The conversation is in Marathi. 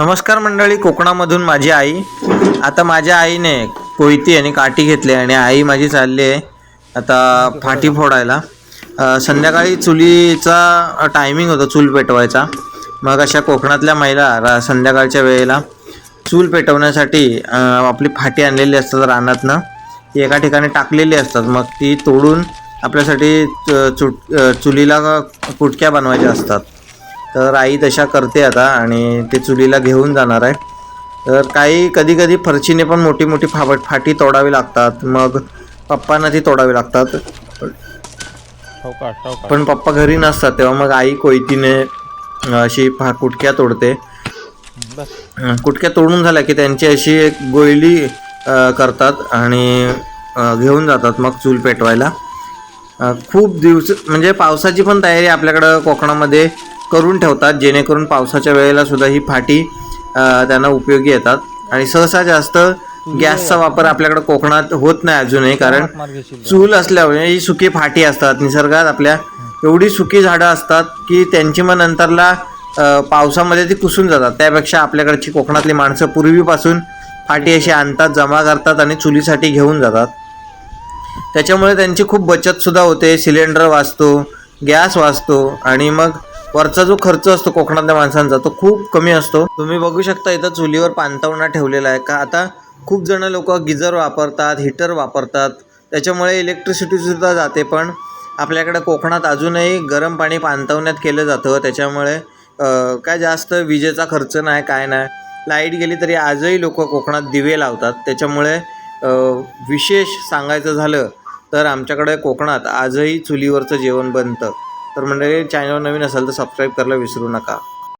नमस्कार मंडळी कोकणामधून माझी आई. आता माझ्या आईने कोयती आणि काठी घेतली आणि आई माझी चालली आहे आता फाटी फोडायला. संध्याकाळी चुलीचा टायमिंग होता चूल पेटवायचा. मग अशा कोकणातल्या महिला रा संध्याकाळच्या वेळेला चूल पेटवण्यासाठी आपली फाटी आणलेली असतात रानातनं. ती एका ठिकाणी टाकलेली असतात. मग ती तोडून आपल्यासाठी च- चुट चुलीला कुटक्या बनवायच्या असतात. तर आई तशा करते आता आणि ते चुलीला घेऊन जाणार आहे. तर काही कधी कधी फरशीने पण मोठी मोठी फावट फाटी तोडावी लागतात. मग पप्पांना ती तोडावी लागतात. ठोका ठोका पण पप्पा घरी नसतात तेव्हा मग आई कोयतीने अशी फा कुटक्या तोडते. कुटक्या तोडून झाल्या की त्यांची अशी एक गोयली करतात आणि घेऊन जातात मग चूल पेटवायला. खूप दिवस म्हणजे पावसाची पण तयारी आपल्याकडं कोकणामध्ये करून ठेवतात जेणेकरून पावसाच्या वेळेला सुद्धा ही फाटी त्यांना उपयोगी येतात. आणि सहसा जास्त गॅसचा वापर आपल्याकडं कोकणात होत नाही अजूनही कारण चूल असल्यामुळे ही सुकी फाटी असतात. निसर्गात आपल्या एवढी सुकी झाडं असतात की त्यांची मग नंतरला पावसामध्ये ती कुसून जातात. त्यापेक्षा आपल्याकडची कोकणातली माणसं पूर्वीपासून फाटी अशी आणतात जमा करतात आणि चुलीसाठी घेऊन जातात. त्याच्यामुळे त्यांची खूप बचत सुद्धा होते. सिलेंडर वाचतो गॅस वाचतो आणि मग वरचा जो खर्च असतो कोकणातल्या माणसांचा तो खूप कमी असतो. तुम्ही बघू शकता इथं चुलीवर पाणतवणा ठेवलेला आहे का? आता खूप जण लोक गिजर वापरतात हिटर वापरतात. त्याच्यामुळे इलेक्ट्रिसिटीसुद्धा जाते पण आपल्याकडे कोकणात अजूनही गरम पाणी पाणतवण्यात केलं जातं. त्याच्यामुळे काय जास्त विजेचा खर्च नाही काय नाही. लाइट गेली तरी आजही लोक कोकणात दिवे लावतात. त्याच्यामुळे विशेष सांगायचं झालं तर आमच्याकडे कोकणात आजही चुलीवरचं जेवण बनतं. तर मंडळी चॅनल नवीन असेल तर सबस्क्राईब करायला विसरू नका.